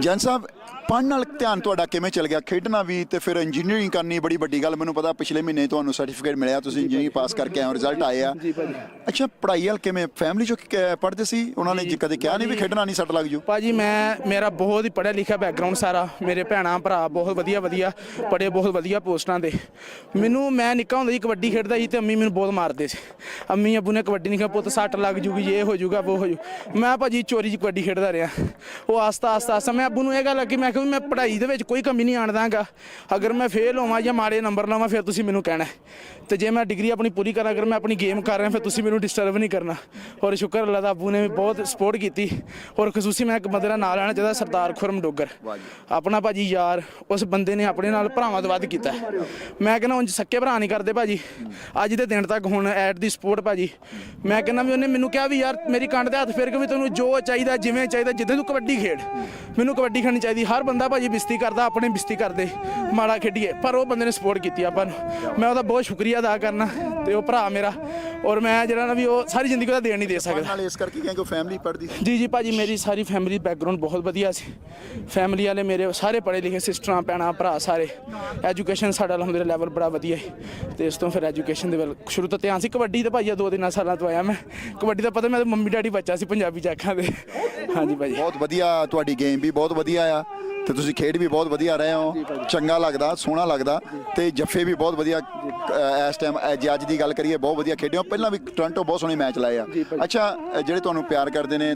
Jan ਪੜ੍ਹਨ ਨਾਲ ਧਿਆਨ ਤੁਹਾਡਾ ਕਿਵੇਂ ਚੱਲ ਗਿਆ? ਖੇਡਣਾ ਵੀ ਤੇ ਫਿਰ ਇੰਜੀਨੀਅਰਿੰਗ ਕਰਨੀ ਬੜੀ ਵੱਡੀ ਗੱਲ। ਮੈਨੂੰ ਪਤਾ ਪਿਛਲੇ ਮਹੀਨੇ ਤੁਹਾਨੂੰ ਸਰਟੀਫਿਕੇਟ ਮਿਲਿਆ ਤੁਸੀਂ ਇੰਜੀਨੀਅਰਿੰਗ ਪਾਸ ਕਰਕੇ ਆਏ ਹੋ ਰਿਜ਼ਲਟ ਆਏ ਆ। ਅੱਛਾ ਪੜ੍ਹਾਈ ਵਾਲ ਕਿਵੇਂ? ਫੈਮਿਲੀ ਚੋਂ ਕ- ਪੜ੍ਹਦੇ ਸੀ? ਉਹਨਾਂ ਨੇ ਜੀ। ਕਦੇ ਕਿਹਾ ਨਹੀਂ ਵੀ ਖੇਡਣਾ ਨਹੀਂ ਸੱਟ ਲੱਗ ਜੂ? ਭਾਜੀ ਮੈਂ ਮੇਰਾ ਬਹੁਤ ਹੀ ਪੜ੍ਹਿਆ ਲਿਖਿਆ ਬੈਕਗ੍ਰਾਉਂਡ ਸਾਰਾ। ਮੇਰੇ ਭੈਣਾਂ ਭਰਾ ਬਹੁਤ ਵਧੀਆ ਵਧੀਆ ਪੜ੍ਹੇ ਬਹੁਤ ਵਧੀਆ ਪੋਸਟਾਂ ਤੇ ਮੈਨੂੰ ਮੈਂ ਨਿੱਕਾ ਹੁੰਦਾ ਸੀ ਕਬੱਡੀ ਖੇਡਦਾ ਸੀ ਤੇ ਅੰਮੀ ਮੈਨੂੰ ਬਹੁਤ ਮਾਰਦੇ ਸੀ। ਅੰਮੀ ਅੱਬੂ ਨੇ ਕਬੱਡੀ ਨਹੀਂ ਖੇਡ ਪੁੱਤ ਸੱਟ ਲੱਗ ਜੂਗੀ ਇਹ ਹੋ ਜੂਗਾ ਉਹ ਹੋ ਜੂ। ਮੈਂ ਭਾਜੀ ਚੋਰੀ ਚ ਕਬੱਡੀ ਖੇਡਦਾ ਰਿਹਾ। ਉਹ ਆਸਤਾ ਆਸਤਾ ਆਸਤਾ ਮੈਂ ਅੱਬੂ ਨੂੰ ਇਹ ਗੱਲ ਲੱਗੀ ਮੈਂ ਕਿਉਂਕਿ ਮੈਂ ਪੜ੍ਹਾਈ ਦੇ ਵਿੱਚ ਕੋਈ ਕਮੀ ਨਹੀਂ ਆਣ ਦਾਂਗਾ ਅਗਰ ਮੈਂ ਫੇਲ ਹੋਵਾਂ ਜਾਂ ਮਾੜੇ ਨੰਬਰ ਲਾਵਾਂ, ਫਿਰ ਤੁਸੀਂ ਮੈਨੂੰ ਕਹਿਣਾ ਹੈ। ਤੇ ਜੇ ਮੈਂ ਡਿਗਰੀ ਆਪਣੀ ਪੂਰੀ ਕਰਾਂ, ਅਗਰ ਮੈਂ ਆਪਣੀ ਗੇਮ ਕਰ ਰਿਹਾ, ਫਿਰ ਤੁਸੀਂ ਮੈਨੂੰ ਡਿਸਟਰਬ ਨਹੀਂ ਕਰਨਾ। ਔਰ ਸ਼ੁਕਰ ਅੱਲਾ ਦਾ ਅੱਬੂ ਨੇ ਵੀ ਬਹੁਤ ਸਪੋਰਟ ਕੀਤੀ। ਔਰ ਖਸੂਸੀ ਮੈਂ ਇੱਕ ਬੰਦੇ ਦਾ ਨਾਂ ਲੈਣਾ ਚਾਹੁੰਦਾ, ਸਰਦਾਰ ਖੁਰਮ ਡੋਗਰ। ਆਪਣਾ ਭਾਜੀ ਯਾਰ, ਉਸ ਬੰਦੇ ਨੇ ਆਪਣੇ ਨਾਲ ਭਰਾਵਾਂ ਤੋਂ ਵੱਧ ਕੀਤਾ ਮੈਂ ਕਹਿੰਦਾ, ਉਂਝ ਸੱਕੇ ਭਰਾ ਨਹੀਂ ਕਰਦੇ ਭਾਜੀ। ਅੱਜ ਦੇ ਦਿਨ ਤੱਕ ਹੁਣ ਐਟ ਦੀ ਸਪੋਰਟ ਭਾਜੀ। ਮੈਂ ਕਹਿੰਦਾ ਵੀ ਉਹਨੇ ਮੈਨੂੰ ਕਿਹਾ ਵੀ ਯਾਰ, ਮੇਰੀ ਕੰਡ ਤੇ ਹੱਥ ਫੇਰ ਕੇ ਵੀ ਤੈਨੂੰ ਜੋ ਚਾਹੀਦਾ, ਜਿਵੇਂ ਚਾਹੀਦਾ, ਜਿੱਦਾਂ ਤੂੰ ਕਬੱਡੀ ਖੇਡ। ਮੈਨੂੰ ਕਬੱਡੀ ਖੇਡਣੀ ਚਾਹੀਦੀ, ਹਰ ਬੰਦਾ ਭਾਜੀ ਬਿਸਤੀ ਕਰਦਾ ਆਪਣੇ ਬਿਸਤੀ ਕਰਦੇ ਮਾੜਾ ਖੇਡੀਏ ਪਰ ਉਹ ਬੰਦੇ ਨੇ ਸਪੋਰਟ ਕੀਤੀ ਆਪਾਂ ਨੂੰ। ਮੈਂ ਉਹਦਾ ਬਹੁਤ ਸ਼ੁਕਰੀਆ ਅਦਾ ਕਰਨਾ ਤੇ ਉਹ ਭਰਾ ਮੇਰਾ ਔਰ ਮੈਂ ਜਿਹੜਾ ਨਾ ਵੀ ਉਹ ਸਾਰੀ ਜ਼ਿੰਦਗੀ ਉਹਦਾ ਦੇਣ ਨਹੀਂ ਦੇ ਸਕਦਾ। ਨਾਲ ਇਸ ਕਰਕੇ ਕਿਉਂਕਿ ਫੈਮਿਲੀ ਪੜ੍ਹਦੀ ਸੀ। ਜੀ ਜੀ ਭਾਜੀ ਮੇਰੀ ਸਾਰੀ ਫੈਮਿਲੀ ਬੈਕਗ੍ਰਾਉਂਡ ਬਹੁਤ ਵਧੀਆ ਸੀ। ਫੈਮਿਲੀ ਵਾਲੇ ਮੇਰੇ ਸਾਰੇ ਪੜ੍ਹੇ ਲਿਖੇ ਸਿਸਟਰਾਂ ਭੈਣਾਂ ਭਰਾ ਸਾਰੇ। ਐਜੂਕੇਸ਼ਨ ਸਾਡਾ ਅਲਹਮਦੁਲਿਲਾ ਲੈਵਲ ਬੜਾ ਵਧੀਆ ਹੈ ਤੇ ਇਸ ਤੋਂ ਫਿਰ ਐਜੂਕੇਸ਼ਨ ਦੇ ਵੱਲ ਸ਼ੁਰੂ ਤੋਂ ਧਿਆਨ ਸੀ। ਕਬੱਡੀ ਤੇ ਭਾਜੀ ਦੋ ਤਿੰਨ ਸਾਲਾਂ ਤੋਂ ਆਇਆ ਮੈਂ। ਕਬੱਡੀ ਦਾ ਪਤਾ ਮੈਂ ਮੰਮੀ ਡੈਡੀ ਬੱਚਾ ਸੀ ਪੰਜਾਬੀ ਜਾਖਾਂ ਦੇ। ਹਾਂਜੀ ਭਾਜੀ। ਬਹੁਤ ਵਧੀਆ ਤੁਹਾਡੀ ਗੇਮ ਵੀ ਬਹੁਤ ਵਧੀਆ ਆ। ਤੇ ਤੁਸੀਂ ਖੇਡ ਵੀ ਬਹੁਤ ਵਧੀਆ ਰਹੇ ਹੋ। ਚੰਗਾ ਲੱਗਦਾ ਸੋਹਣਾ ਲੱਗਦਾ ਤੇ ਜੱਫੇ ਵੀ ਬਹੁਤ ਵਧੀਆ ਇਸ ਟਾਈਮ ਜੇ ਅੱਜ ਦੀ ਗੱਲ ਕਰੀਏ ਬਹੁਤ ਵਧੀਆ ਖੇਡੇ ਹੋ। ਪਹਿਲਾਂ ਵੀ ਟੋਰਾਂਟੋ ਬਹੁਤ ਸੋਹਣੇ ਮੈਚ ਲਾਏ ਆ। ਅੱਛਾ ਜਿਹੜੇ ਤੁਹਾਨੂੰ ਪਿਆਰ ਕਰਦੇ ਨੇ